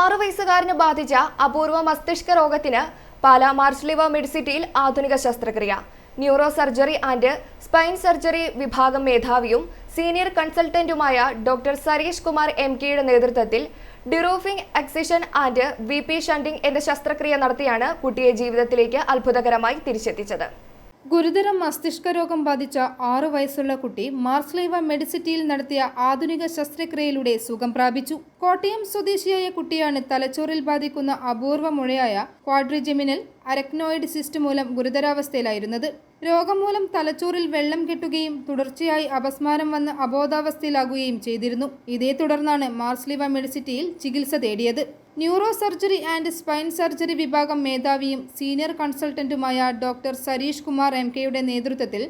ആറു വയസ്സുകാരന് ബാധിച്ച അപൂർവ മസ്തിഷ്ക രോഗത്തിന് പാലാ മാർച്ച് ലിവർ മെഡിസിറ്റിയിൽ ആധുനിക ശസ്ത്രക്രിയ. Neuro surgery and spine surgery വിഭാഗം മേധാവിയും സീനിയർ കൺസൾട്ടന്റുമായ ഡോക്ടർ സരീഷ് കുമാർ എം കെയുടെ നേതൃത്വത്തിൽ deroofing excision and V P shunting എന്ന ശസ്ത്രക്രിയ നടത്തിയാണ് കുട്ടിയെ ജീവിതത്തിലേക്ക് അത്ഭുതകരമായി തിരിച്ചെത്തിച്ചത്. ഗുരുതരം മസ്തിഷ്ക രോഗം ബാധിച്ച ആറു വയസ്സുള്ള കുട്ടി മാർസ്ലൈവ മെഡിസിറ്റിയിൽ നടത്തിയ ആധുനിക ശസ്ത്രക്രിയയിലൂടെ സുഖം പ്രാപിച്ചു. കോട്ടയം സ്വദേശിയായ കുട്ടിയാണ് തലച്ചോറിൽ ബാധിക്കുന്ന അപൂർവ മുഴയായ ക്വാഡ്രിജെമിനൽ അരക്നോയിഡ് സിസ്റ്റ് മൂലം ഗുരുതരാവസ്ഥയിലായിരുന്നത്. രോഗം മൂലം തലച്ചോറിൽ വെള്ളം കെട്ടുകയും തുടർച്ചയായി അപസ്മാരം വന്ന് അബോധാവസ്ഥയിലാകുകയും ചെയ്തിരുന്നു. ഇതേ തുടർന്നാണ് മാർസ്ലിവ മെഡിസിറ്റിയിൽ ചികിത്സ തേടിയത്. Neuro surgery and spine surgery വിഭാഗം മേധാവിയും സീനിയർ കൺസൾട്ടന്റുമായ ഡോക്ടർ സരീഷ് കുമാർ എം കെയുടെ നേതൃത്വത്തിൽ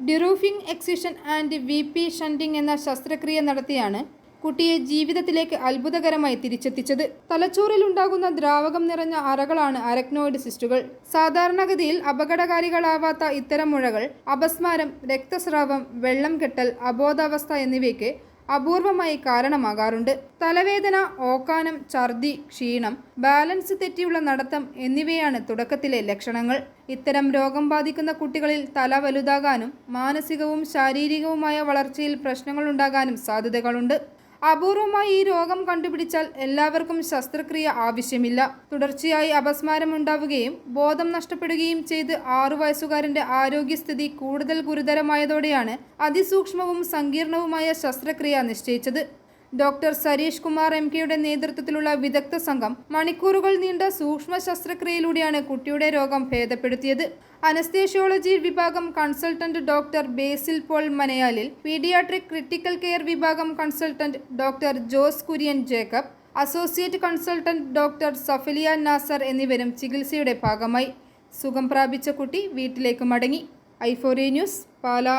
deroofing excision and V P shunting എന്ന ശസ്ത്രക്രിയ നടത്തിയാണ് കുട്ടിയെ ജീവിതത്തിലേക്ക് അത്ഭുതകരമായി തിരിച്ചെത്തിച്ചത്. തലച്ചോറിൽ ഉണ്ടാകുന്ന ദ്രാവകം നിറഞ്ഞ അറകളാണ് അരക്നോയിഡ് സിസ്റ്റുകൾ. സാധാരണഗതിയിൽ അപകടകാരികളാവാത്ത ഇത്തരം മുഴകൾ അപസ്മാരം രക്തസ്രാവം വെള്ളം കെട്ടൽ അബോധാവസ്ഥ എന്നിവയ്ക്ക് അപൂർവമായി കാരണമാകാറുണ്ട്. തലവേദന ഓക്കാനം ഛർദി ക്ഷീണം ബാലൻസ് തെറ്റിയുള്ള നടത്തം എന്നിവയാണ് തുടക്കത്തിലെ ലക്ഷണങ്ങൾ. ഇത്തരം രോഗം ബാധിക്കുന്ന കുട്ടികളിൽ തല വലുതാകാനും മാനസികവും ശാരീരികവുമായ വളർച്ചയിൽ പ്രശ്നങ്ങളുണ്ടാകാനും സാധ്യതകളുണ്ട്. അപൂർവമായി ഈ രോഗം കണ്ടുപിടിച്ചാൽ എല്ലാവർക്കും ശസ്ത്രക്രിയ ആവശ്യമില്ല. തുടർച്ചയായി അപസ്മാരം ഉണ്ടാവുകയും ബോധം നഷ്ടപ്പെടുകയും ചെയ്ത് ആറു വയസ്സുകാരന്റെ ആരോഗ്യസ്ഥിതി കൂടുതൽ ഗുരുതരമായതോടെയാണ് അതിസൂക്ഷ്മവും സങ്കീർണവുമായ ശസ്ത്രക്രിയ നിശ്ചയിച്ചത്. ഡോക്ടർ സരീഷ് കുമാർ എം കെയുടെ നേതൃത്വത്തിലുള്ള വിദഗ്ധ സംഘം മണിക്കൂറുകൾ നീണ്ട സൂക്ഷ്മ ശസ്ത്രക്രിയയിലൂടെയാണ് കുട്ടിയുടെ രോഗം ഭേദപ്പെടുത്തിയത്. അനസ്തേഷ്യോളജി വിഭാഗം consultant doctor Basil Paul Manayalil paediatric critical care വിഭാഗം consultant doctor Jose Kurian Jacob associate consultant doctor Safaliya Nasar എന്നിവരും ചികിത്സയുടെ ഭാഗമായി. സുഖം പ്രാപിച്ച കുട്ടി വീട്ടിലേക്ക് മടങ്ങി. ഐഫോറി ന്യൂസ് പാലാ.